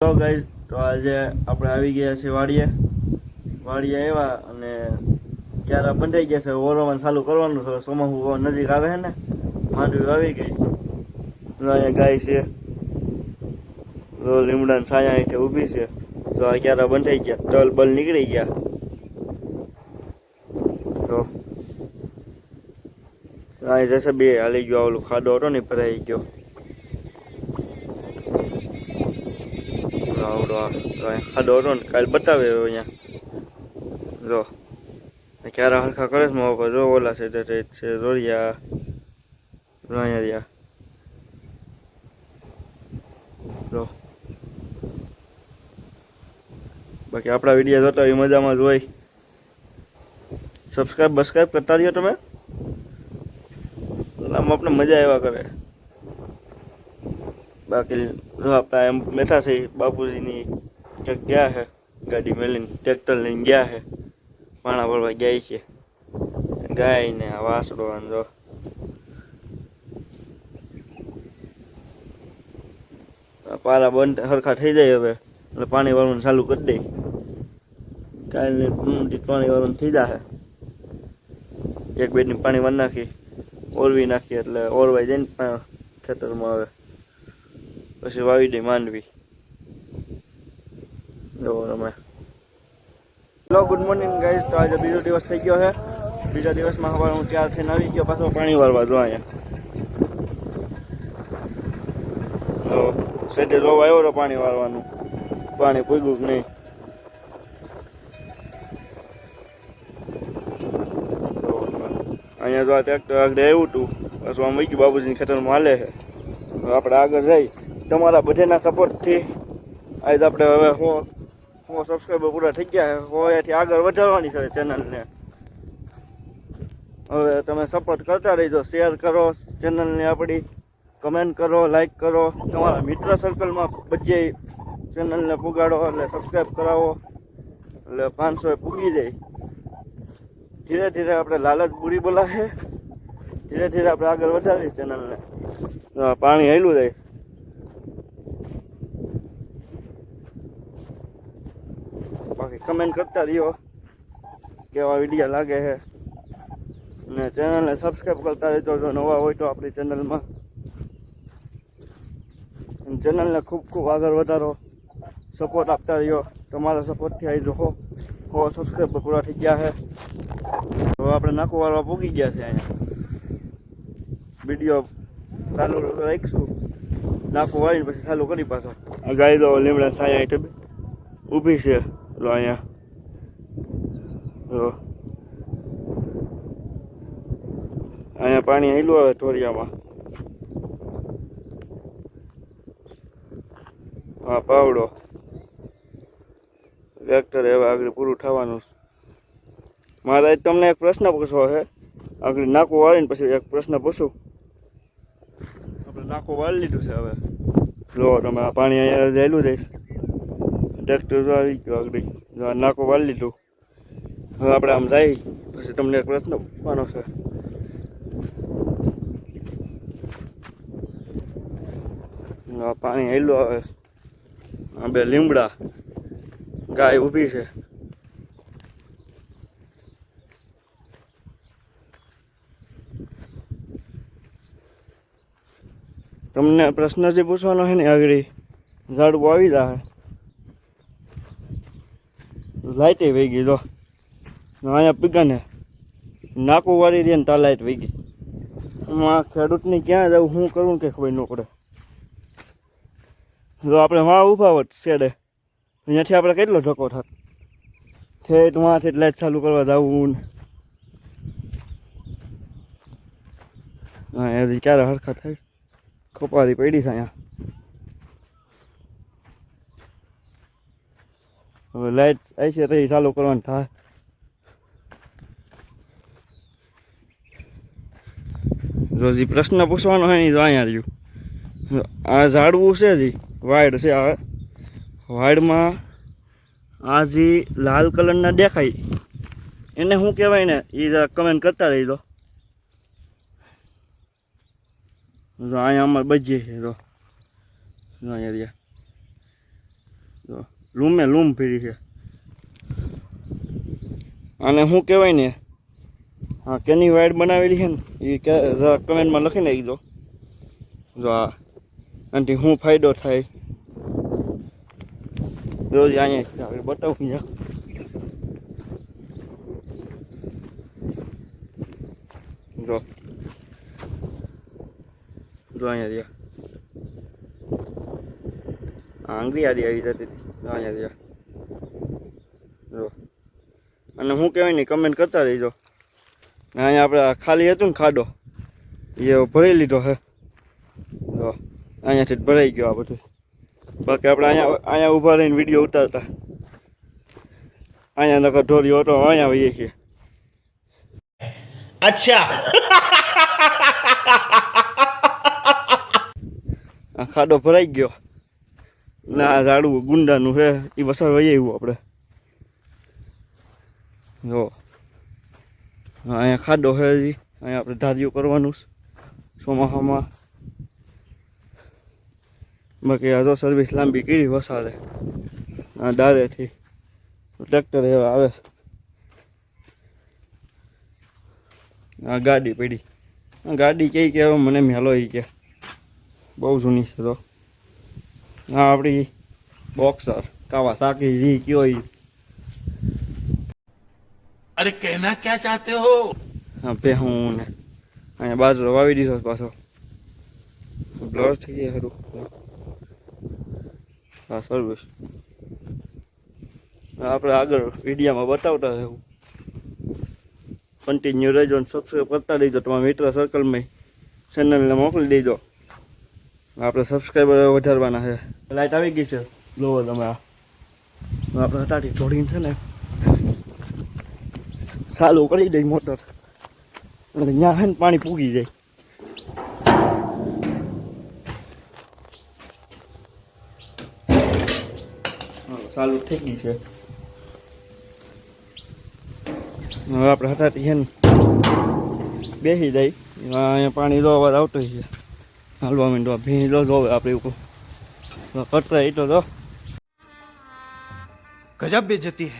તો ગાઈઝ તો આજે આપણે આવી ગયા છીએ વાડીએ. વાડીએ આવ્યા અને ક્યારે બંધાઈ ગયા છે, ઓરવાનું ચાલુ કરવાનું છે ચોમાસું નજીક આવે છે ને, માંડવી આવી ગઈ. અહીંયા ગાય છે. લીમડા છાયા અહીંથી ઊભી છે. તો આ ક્યારે બંધાઈ ગયા, તલ બલ નીકળી ગયા. તો અહીં જશે બે, હાલી ગયો ઓલું ખાડો હતો ને ભરાઈ ગયો આવડો આ તો અહીં ખાડો હતો ને કાલે બતાવે અહીંયા. જો. ક્યારે હરખા કરે છે ઉપર જો, ઓલા છે તે છે, રોડિયા. અહીંયા રહ્યા. જો. બાકી આપણા વીડિયો જોતા હોય, મજામાં જ હોય. સબસ્ક્રાઈબ બસ્ક્રાઈબ કરતા રહ્યો તમે. આમ આપણે મજા આવ્યા કરે. બાકી જો આપણા એમ બેઠા છે બાપુજીની ક્યાંક ગયા છે ગાડી મેલીને ટ્રેક્ટર લઈને ગયા છે પાણા ભરવા ગયા છે ગાય ને વાસડો જો. પારા બંધ સરખા થઈ જાય હવે. એટલે પાણી વાળવાનું ચાલુ કરી દઈ કાલે પાણી વાળવાનું થઈ જશે એક બેડની પાણી વાર નાખી, ઓરવી નાખી એટલે ઓરવાઈ જાય ને ખેતરમાં આવે પછી વાવી દે માંડવી. જો તમે. હેલો ગુડ મોર્નિંગ ગાઈઝ તો આજે બીજો દિવસ થઈ ગયો છે. બીજા દિવસમાં હવે હું ત્યાર થઈને આવી ગયો, પાછો પાણી વાળવા જો અહીંયા. તો સેટે જોવા આવ્યો હતો પાણી વાળવાનું. પાણી પૂગ્યું કે નહીં? અહીંયા જો આ ટ્રેક્ટર આગળ આવ્યું હતું પાછું આમ ગયું બાબુજીની ખેતરમાં હાલે છે. આપણે આગળ જઈ. તમારા બધાના સપોર્ટથી આજે આપણે હવે હો હો સબસ્ક્રાઈબર પૂરા થઈ ગયા. હો એથી આગળ વધારવાની છે ચેનલને હવે તમે સપોર્ટ કરતા રહીજો. શેર કરો ચેનલને આપણી. કમેન્ટ કરો લાઈક કરો. તમારા મિત્ર સર્કલમાં બધે ચેનલને પુગાડો એટલે સબસ્ક્રાઈબ કરાવો. એટલે પાંચસો પૂગી જાય. ધીરે ધીરે આપણે લાલચ બુરી બોલાશે. ધીરે ધીરે આપણે આગળ વધારીએ ચેનલને પાણી હેલું જાય બાકી કમેન્ટ કરતા રહ્યો કેવા વીડિયો લાગે છે. અને ચેનલને સબસ્ક્રાઈબ કરતા રહેજો, જો નવા હોય તો આપણી ચેનલમાં ચેનલને ખૂબ ખૂબ આગળ વધારો સપોર્ટ આપતા રહ્યો તમારા સપોર્ટથી આવી જો હો સબસ્ક્રાઈબર પૂરા થઈ ગયા છે. હવે આપણે નાખો વાળવા પૂગી ગયા છે અહીંયા. વીડિયો ચાલુ રાખીશું. નાખો વાળીને પછી ચાલુ કરી પાછો. આ ગાય દો લીમડા સાયા હેઠળ ઊભી છે. લો અહીંયા જો અહીંયા પાણી હેલું આવે ધોરિયામાં હા પાવડો ટ્રેક્ટર હવે આગળ પૂરું થવાનું. મારે તમને એક પ્રશ્ન પૂછવો છે આગળ નાકું વાળીને પછી એક પ્રશ્ન પૂછું આપણે નાકું વાળી લીધું છે હવે જો તમે આ પાણી અહીંયા જયેલું જઈશ ટ્રેક્ટર આવી ગયું, આગળ નાકો વાળી લીધું. હવે આપણે આમ જાય, પછી તમને એક પ્રશ્ન પૂછવાનો છે. પાણી હેલું આવે. આ બે લીમડા, ગાય ઊભી છે. તમને પ્રશ્ન જે પૂછવાનો છે ને આગળ ઝાડવું આવી જાય લાઇટે વહી ગઈ, જો. અહીંયા પીગાને નાકું વાળી દે ને તા લાઇટ વહી ગઈ. આ ખેડૂતને ક્યાં જવું શું કરવું કે ખબર ન જો આપણે વાં ઊભા હોત છેડે. અહીંયાથી આપણે કેટલો ધક્કો થાત? ઠેઠ વાંથી લાઇટ ચાલુ કરવા જવું ને હા એ ક્યારે હરખા થાય? ખોપારી પડી છે અહીંયા. હવે લાઈટ આવી છે તો એ ચાલુ કરવાનું થાય. રોજી પ્રશ્ન પૂછવાનો હોય ને તો અહીંયા રહ્યું. આ ઝાડવું છે જી વાઈડ છે આ. વાડમાં આ જે લાલ કલરના દેખાય, એને શું કહેવાય ને? એ જરા કમેન્ટ કરતા રહી દો જો અહીંયા અમારે બજીએ છે, જો. જો અહીંયા રહ્યા. જો. લૂમે લૂમ ફેરી છે. અને શું કહેવાય ને? હા, કેની વાઇડ બનાવેલી છે ને એ જરા કમેન્ટમાં લખી દો જો આ, આનાથી શું ફાયદો થાય. રોજ અહીંયા બતાવું ત્યાં જો. જો અહીંયા રહ્યા આંગળી આડી આવી જતી હતી. અહીંયા જો અને હું કહેવાય નહીં કમેન્ટ કરતા રહીજો. અહીંયા આપણે ખાલી હતું ને ખાડો એ ભરી લીધો હે. જો અહીંયાથી જ ભરાઈ ગયો આ બધું. બાકી આપણે અહીંયા અહીંયા ઊભા રહીને વીડિયો ઉતારતા. અહીંયા નકર ઢોરી હતો અહીંયા આવીએ છીએ. અચ્છા. આ ખાડો ભરાઈ ગયો. ના, આ ઝાડું ગુંડાનું છે. એ વસાર વહી આવ્યું આપણે. જો. અહીંયા ખાડો છે હજી. અહીંયા આપણે ધાર્યું કરવાનું ચોમાસામાં. બાકી આ તો સર્વિસ લાંબી કીધી વસાડે આ ડારેથી ટ્રેક્ટર એવા આવે આ ગાડી પડી. ગાડી કઈ કે મને મેલો એ કે બહુ જૂની છે તો. આપણી બોક્સર કાવાસાકી જી કયો અરે કહેના ક્યાં ચાહતે હો? હા પે હું ને. અહીંયા બાજુ વાવી દીધો પાછો. બ્લર થઈ ગયા ખરું હા સર્વિસ આપણે આગળ વિડીયામાં બતાવતા રહેવું. કન્ટિન્યુ રહેજો અને સબસ્ક્રાઈબ કરતા દેજો તમારા મિત્ર સર્કલમાં ચેનલને મોકલી દેજો. આપણે સબસ્ક્રાઈબર વધારવાના છે. લાઈટ આવી ગઈ છે. લો તમે આપણે હટાટી ઢોળીને છે ને. ચાલુ કરી દઈ મોટર. અને ત્યાં છે ને પાણી પૂગી જાય. ચાલુ થઈ ગઈ છે. હવે આપણે હટાટી છે ને. બેસી જાય. અહીંયા પાણી લો, અવાજ આવતો છે. હાલવા માંડો ભીણ લો જોવે આપણે એવું કટરા એ તો જો. ગજબ બે જતી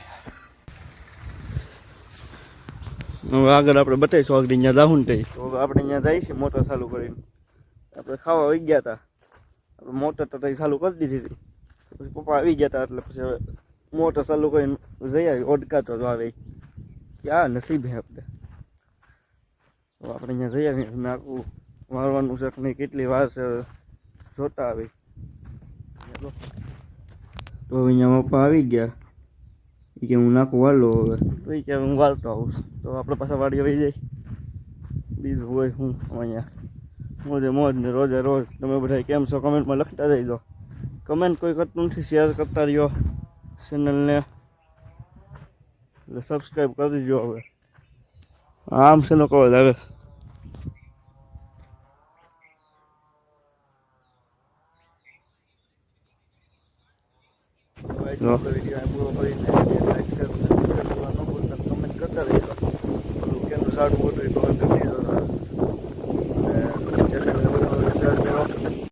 હવે આગળ આપણે બતાવીશું આગળ અહીંયા જાહું ને તો આપણે અહીંયા જઈશું મોટર ચાલુ કરીને. આપણે ખાવા આવી ગયા હતા આપણે મોટર તો ચાલુ કરી દીધી હતી. પછી પપ્પા આવી ગયા હતા એટલે પછી હવે મોટર ચાલુ કરીને જઈ આવી. ઓડકાતો તો આવે. ક્યાં નસીબ હે આપણે આપણે અહીંયા જઈ આવીએ આખું મારવાનું છે નહીં કેટલી વાર છે જોતા આવી. તો અહીંયા પપ્પા આવી ગયા. એ કે હું નાખું વાલો હવે. તો એ કે હું વાળતો આવું તો આપણે પાછા વાડી આવી જાય બીજું હોય હું અહીંયા. મોજે મોજ ને રોજે રોજ. તમે બધા કેમ છો? કમેન્ટમાં લખતા જઈજો કમેન્ટ કોઈ કરતું નથી શેર કરતા રહ્યો. ચેનલને એટલે સબસ્ક્રાઈબ કરી દેજો હવે. આમ છે નો કહો આવે કમેન્ટ કરતા રહીજો કેમ સારું હતું